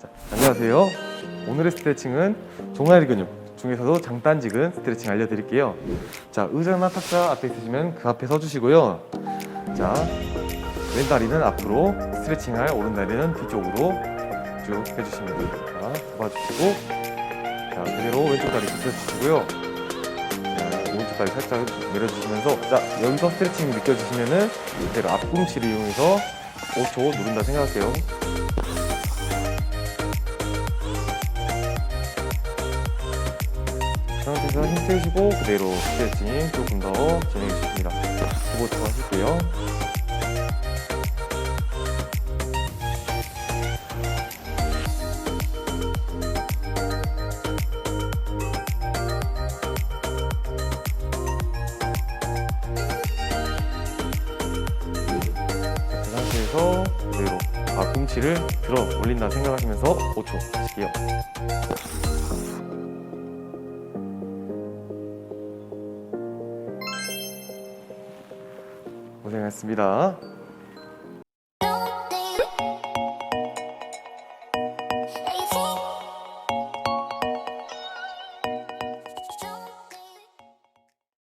자, 안녕하세요. 오늘의 스트레칭은 종아리 근육 중에서도 장단직은 스트레칭 알려드릴게요. 자, 의자나 탁자 앞에 있으시면 그 앞에 서주시고요. 자, 왼 다리는 앞으로 스트레칭할 오른 다리는 뒤쪽으로 쭉 해주시면 됩니다. 자, 잡아주시고, 자, 그대로 왼쪽 다리 붙여주시고요. 다리 살짝 내려주시면서, 자, 여기서 스트레칭이 느껴지시면은 그대로 앞꿈치를 이용해서 5초 누른다 생각할게요. 그 상태에서 힘 빼시고 그대로 스트레칭 조금 더 진행해 주십니다. 15초 하실게요. 그 상태에서 그대로 앞꿈치를 들어 올린다 생각하시면서 5초 하실게요. 고생하셨습니다.